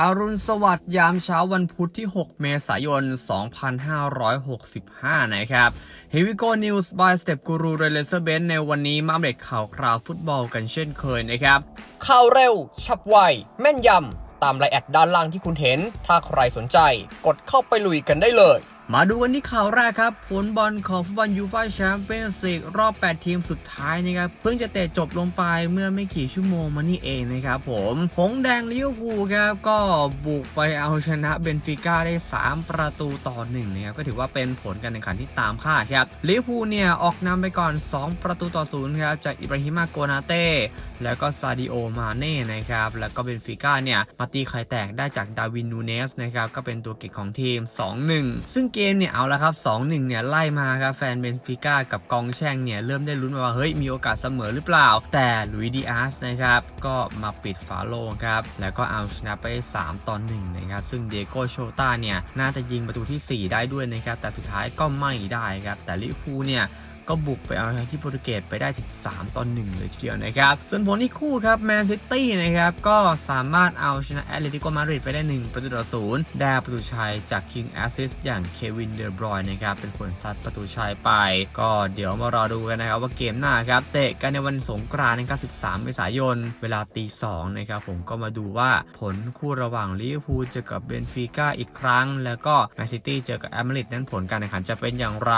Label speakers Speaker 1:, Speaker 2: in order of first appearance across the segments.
Speaker 1: อรุณสวัสดิ์ยามเช้าวันพุธที่ 6 เมษายน 2565 นะครับ Here we go news by Step Guru r e l a s e r b e n ในวันนี้มาอัปเดตข่าวคราวฟุตบอลกันเช่นเคยนะครับ ข่าวเร็ว ฉับไว แม่นยำ ตามรายแอดด้านล่างที่คุณเห็น ถ้าใครสนใจ กดเข้าไปลุยกันได้เลย มาดูกันที่ข่าวแรกครับ ผลบอลของฟุตบอลยูฟ่าแชมเปี้ยนส์ลีกรอบ 8 ทีมสุดท้ายนะครับ เพิ่งจะเตะจบลงไปเมื่อไม่กี่ชั่วโมงมานี่เองนะครับผมหงแดงลิเวอร์พูลครับ ก็บุกไปเอาชนะเบนฟิก้าได้ 3 ประตูต่อ1นะครับ ก็ถือว่าเป็นผลการแข่งขันที่ตามคาดครับลิเวอร์พูลเนี่ย ออกนำไปก่อน 2 ประตูต่อ0ครับจากอิบราฮิมาโกนาเต้แล้วก็ซาดิโอมาเน่นะครับแล้วก็เบนฟิก้าเนี่ยมาตีไข่แตกได้จากดาวินนูเนสนะครับก็เป็นตัวเก่งของทีม 2-1 ซึ่งเกมเนี่ยเอาละครับ 2-1 เนี่ยไล่มาครับแฟนเบนฟิก้ากับกองแช่งเนี่ยเริ่มได้ลุ้นว่าเฮ้ยมีโอกาสเสมอหรือเปล่า แต่ลุยดีอาร์สนะครับก็มาปิดฝาโลงครับแล้วก็เอาชนะไป 3 ต่อ1นะครับซึ่งเดโกโชต้าเนี่ยน่าจะยิงประตูที่ 4 ได้ด้วยนะครับแต่สุดท้ายก็ไม่ได้ครับแต่ลิฟูเนี่ย ก็บุกไปเอาชนะที่โปรตุเกสไปได้ถึง 3ต่อ1เลยทีเดียวนะครับ ส่วนผลที่คู่ครับแมนซิตี้นะครับก็สามารถเอาชนะแอตเลติโกมาดริดไปได้ 1 ประตูต่อศูนย์ได้ประตูชัยจากคิงแอสซิสอย่างเควินเดอร์บรอยนะครับเป็นคนซัดประตูชัยไป ก็เดี๋ยวมารอดูกันนะครับว่าเกมหน้าครับเตะกันในวันสงกรานต์นะครับ13 เมษายน เวลาตี2นะครับผมก็มาดูว่าผลคู่ระหว่างลิเวอร์พูลเจอกับเบนฟิก้าอีกครั้ง แล้วก็แมนซิตี้เจอกับแอมมาริดนั้นผลการแข่งขันจะเป็นอย่างไร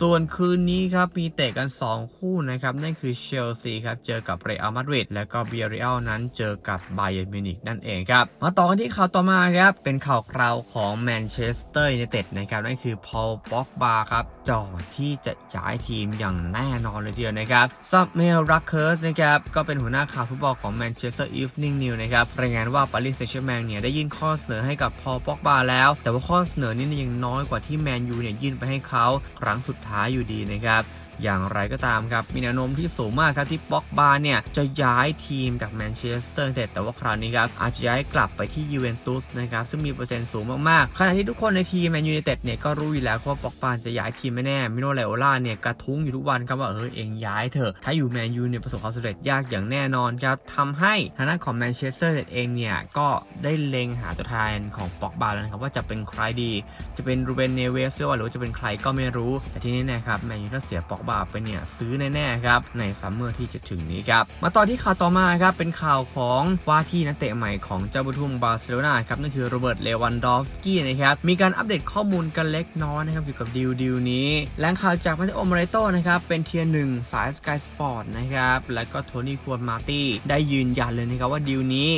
Speaker 1: ส่วนคืนนี้ครับมีเตะกัน 2 คู่นะครับ นั่นคือเชลซีครับ เจอกับเรอัลมาดริดและก็เบียริอัลนั้นเจอกับไบเยร์นมิวนิกนั่นเองครับ มาต่อกันที่ข่าวต่อมาครับ เป็นข่าวคราวของแมนเชสเตอร์ยูไนเต็ดนะครับ นั่นคือพอลป็อกบาครับจ่อที่จะย้ายทีมอย่างแน่นอนเลยทีเดียวนะครับซับเมลรักเคิร์สนะครับก็เป็นหัวหน้าข่าวฟุตบอลของแมนเชสเตอร์อีฟนิ่งนิวนะครับรายงานว่าปารีสแซงต์แชร์แมงเนี่ยได้ยื่นข้อเสนอให้กับพอลป็อกบาแล้ว แต่ว่าข้อเสนอนี้เนี่ยยังน้อยกว่าที่แมนยูเนี่ยยื่นไปให้เขาครั้งสุดท้ายอยู่ดีนะครับ อย่างไรก็ตามครับ มีแนวโน้มที่สูงมากครับที่ป็อกบาเนี่ยจะย้ายทีมจากแมนเชสเตอร์ยูไนเต็ดแต่ว่าคราวนี้ครับอาจจะย้ายกลับไปที่ยูเวนตุสนะครับซึ่งมีเปอร์เซ็นต์สูงมากๆขณะที่ทุกคนในทีมแมนยูไนเต็ดเนี่ยก็รู้อยู่แล้วว่าป็อกบาจะย้ายทีมไม่แน่มิโนไลโอล่าเนี่ยกระทุ้งอยู่ทุกวันครับว่าเออเองย้ายเถอะถ้าอยู่แมนยูเนี่ยประสบความสำเร็จยากอย่างแน่นอนครับทำให้ทางด้านของแมนเชสเตอร์ยูไนเต็ดเองเนี่ยก็ได้เล็งหาตัวแทนของป็อกบาแล้วนะครับว่าจะเป็นใครดี จะเป็นรูเบนเนเวสหรือว่าหรือว่าจะเป็นใครก็ไม่รู้แต่ที่นี่นะครับแมนยูถ้าเสียป็อกบาไปเนี่ยซื้อแน่ๆครับในซัมเมอร์ที่จะถึงนี้ครับมาต่อที่ข่าวต่อมาครับเป็นข่าวของว่าที่นักเตะใหม่ของเจ้าบุทุ่มบาร์เซโลนาครับนั่นคือโรเบิร์ตเลวันดอฟสกี้นะครับมีการอัปเดตข้อมูลกันเล็กน้อยนะครับเกี่ยวกับดีลดีลนี้แหล่งข่าวจากมาเตโอมาเรโตนะครับเป็นเทียร์หนึ่งสายสกายสปอร์ตนะครับแล้วก็โทนี่ควอนมาตี้ได้ยืนยันเลยนะครับว่าดีลนี้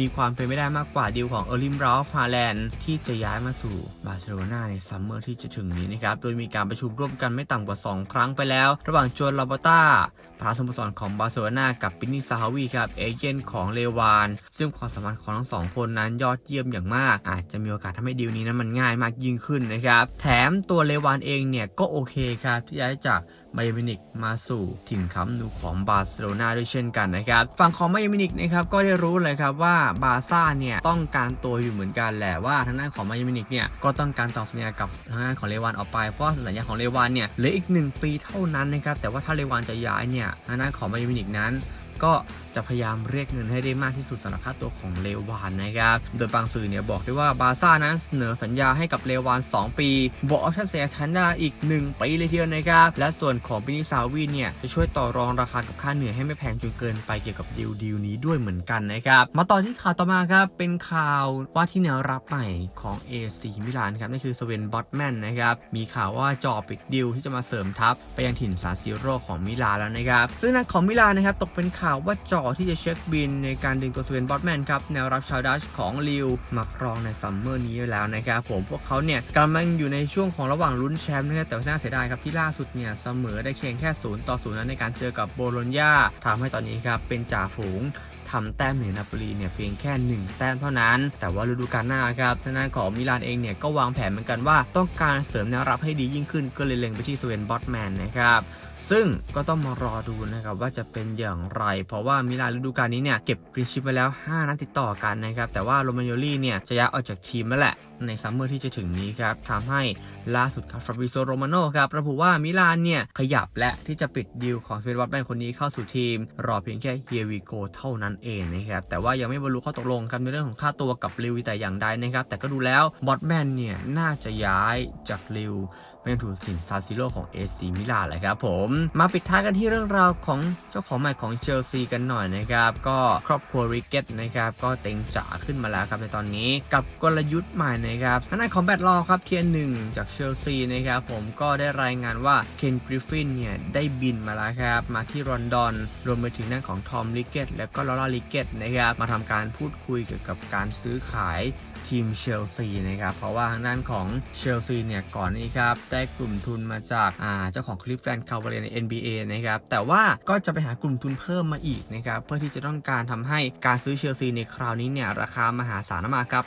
Speaker 1: มีความเป็นไม่ได้มากกว่าดีลของเออร์ลิมรอฟฮาแลนด์ที่จะย้ายมาสู่บาร์เซโลนาในซัมเมอร์ที่จะถึงนี้นะครับ โดยมีการประชุมร่วมกันไม่ต่ำกว่า 2 ครั้งไปแล้ว ระหว่างโจนลาบต้าประสโมสรของบาร์เซโลนากับปินนี่ซาฮาวีครับ เอเจนต์ของเลวาน ซึ่งความสัมพันธ์ของทั้งสองคนนั้นยอดเยี่ยมอย่างมาก อาจจะมีโอกาสทำให้ดีลนี้นั้นมันง่ายมากยิ่งขึ้นนะครับ แถมตัวเลวานเองเนี่ยก็โอเคครับที่ย้ายจาก ไบเยร์มินิกมาสู่ถิ่นค้ำนูของบาร์เซโลนาด้วยเช่นกันนะครับฝั่งของไบเยร์มินิกนะครับก็ได้รู้เลยครับว่าบาซ่าเนี่ยต้องการตัวอยู่เหมือนกันแหละว่าทางด้านของไบเยร์มินิกเนี่ยก็ต้องการต่อสัญญากับทางด้านของเลวานออกไปเพราะสัญญาของเลวานเนี่ยเหลืออีก 1 ปีเท่านั้นนะครับแต่ว่าถ้าเลวานจะย้ายเนี่ยทางด้านของไบเยร์มินิกนั้น ก็จะพยายามเรียกเงินให้ได้มากที่สุดสำหรับค่าตัวของเลวานนะครับ โดยบางสื่อเนี่ยบอกได้ว่าบาซ่านั้นเสนอสัญญาให้กับเลวาน 2 ปีบอกออปชั่นเสียชันดาอีก 1 ปีเลยทีเดียวนะครับ และส่วนของปินิซาวีเนี่ยจะช่วยต่อรองราคากับค่าเหนื่อยให้ไม่แพงจนเกินไปเกี่ยวกับดีลดีลนี้ด้วยเหมือนกันนะครับ มาต่อที่ข่าวต่อมาครับ เป็นข่าวว่าที่แนวรับใหม่ของ AC มิลานครับนั่นคือสเวนบอตแมนนะครับมีข่าวว่าจอปิดดีลที่จะมาเสริมทัพไปยังถิ่นซาซิโร่ของมิลานแล้วนะครับซึ่งนักของมิลานนะครับตกเป็นข่าวว่าจอที่จะเช็คบินในการดึงตัวสเวนบอตแมนครับแนวรับชาวดัชของลิวมาครองในซัมเมอร์นี้แล้วนะครับผมพวกเขาเนี่ยกำลังอยู่ในช่วงของระหว่างลุ้นแชมป์นะครับแต่ว่าน่าเสียดายครับที่ล่าสุดเนี่ยเสมอได้เพียงแค่ศูนย์ต่อศูนย์นั้นในการเจอกับโบโลญญาทำให้ตอนนี้ครับเป็นจ่าฝูงทำแต้มเหนือนาโปลีเนี่ยเพียงแค่ 1 แต้มเท่านั้น แต่ว่าฤดูกาลหน้าครับทางด้านของมิลานเองเนี่ยก็วางแผนเหมือนกันว่าต้องการเสริมแนวรับให้ดียิ่งขึ้นก็เลยเล็งไปที่สเวนบอตแมนนะครับ ซึ่งก็ต้องมารอดูนะครับว่าจะเป็นอย่างไร เพราะว่ามิลานฤดูกาลนี้เนี่ยเก็บปรินชิปไปแล้ว 5 นัดติดต่อกันนะครับแต่ว่าโรมาโยลี่เนี่ยจะย้ายออกจากทีมแล้วแหละ ในซัมเมอร์ที่จะถึงนี้ครับทำให้ล่าสุดครับฟาบริโซโรมาโนครับระบุว่ามิลานเนี่ยขยับและที่จะปิดดีลของสเปนวัตแมนคนนี้เข้าสู่ทีม รอเพียงแค่เฮียวีโกเท่านั้นเองนะครับแต่ว่ายังไม่บรรลุข้อตกลงกันในเรื่องของค่าตัวกับลิวแต่อย่างใดนะครับแต่ก็ดูแล้วบอตแมนเนี่ยน่าจะย้ายจากลิวเป็นถูกสินซาซิโลของเอซีมิลานแหละครับผมมาปิดท้ายกันที่เรื่องราวของเจ้าของใหม่ของเชลซีกันหน่อยนะครับก็ครอบครัวริกเก็ตนะครับก็เต็งจ๋าขึ้นมาแล้วครับในตอนนี้กับกลยุทธ์ใหม่นะครับทางด้านของแบทลอครับเทียนหนึ่งจากเชลซีนะครับผมก็ได้รายงานว่าเคนกริฟฟินเนี่ยได้บินมาแล้วครับ มาที่ลอนดอน รวมไปถึงด้านของทอมลิกเก็ตและก็ลอร่าลิกเก็ตนะครับมาทำการพูดคุยเกี่ยวกับการซื้อขายทีมเชลซีนะครับเพราะว่าทางด้านของเชลซีเนี่ยก่อนนี้ครับได้กลุ่มทุนมาจากาเจ้าของคลิฟแฟนคาวเรใน NBA นะครับแต่ว่าก็จะไปหากลุ่มทุนเพิ่มมาอีกนะครับเพื่อที่จะต้องการทำให้การซื้อเชลซีในคราวนี้เนี่ยราคามหาศาลมากครับ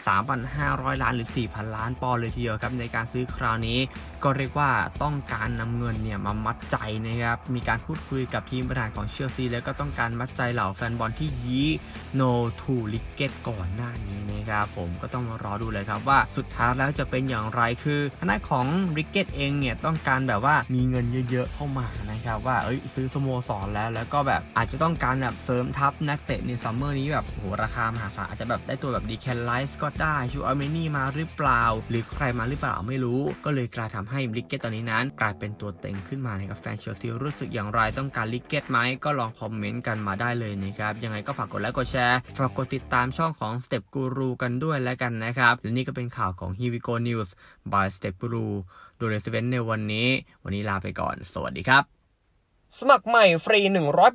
Speaker 1: 3,500 ล้านหรือ4,000 ล้านปอนด์เลยทีเดียวครับในการซื้อคราวนี้ ก็เรียกว่าต้องการนำเงินเนี่ยมามัดใจนะครับมีการพูดคุยกับทีมบริหารของเชลซีแล้วก็ต้องการมัดใจเหล่าแฟนบอลที่ยี้โนทูลิเกตก่อนหน้านี้นะครับผมก็ต้องมารอดูเลยครับว่าสุดท้ายแล้วจะเป็นอย่างไรคือทางด้านของริกเกตเองเนี่ยต้องการแบบว่ามีเงินเยอะๆเข้ามานะ ครับว่าเอ้ยซื้อสโมสรแล้ว แล้วก็แบบอาจจะต้องการแบบเสริมทัพนักเตะในซัมเมอร์นี้แบบโหราคามหาศาลอาจจะแบบได้ตัวแบบดีแคนไลส์ก็ได้ชูอาร์เมนี่มาหรือเปล่า หรือใครมาหรือเปล่าไม่รู้ ก็เลยกลายทำให้ริกเกตตอนนี้นั้น กลายเป็นตัวเต็งขึ้นมานะครับแฟนเชลซีรู้สึกอย่างไรต้องการริกเกตไหมก็ลองคอมเมนต์กันมาได้เลยนะครับยังไงก็ฝากกดไลค์กดแชร์ฝากกดติดตามช่องของ Step Guru กันด้วยแล้วกันนะครับและนี่ก็เป็นข่าวของ h e v i g o News by Step Guru โดยเรสเวนในวันนี้ วันนี้ลาไปก่อน สวัสดีครับ สมัครใหม่ฟรี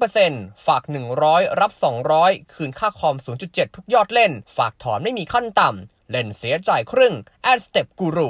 Speaker 1: 100%ฝาก 100 รับ 200 คืนค่าคอม 0.7 ทุกยอดเล่น ฝากถอนไม่มีขั้นต่ำ เล่นเสียจ่ายครึ่ง at Step Guru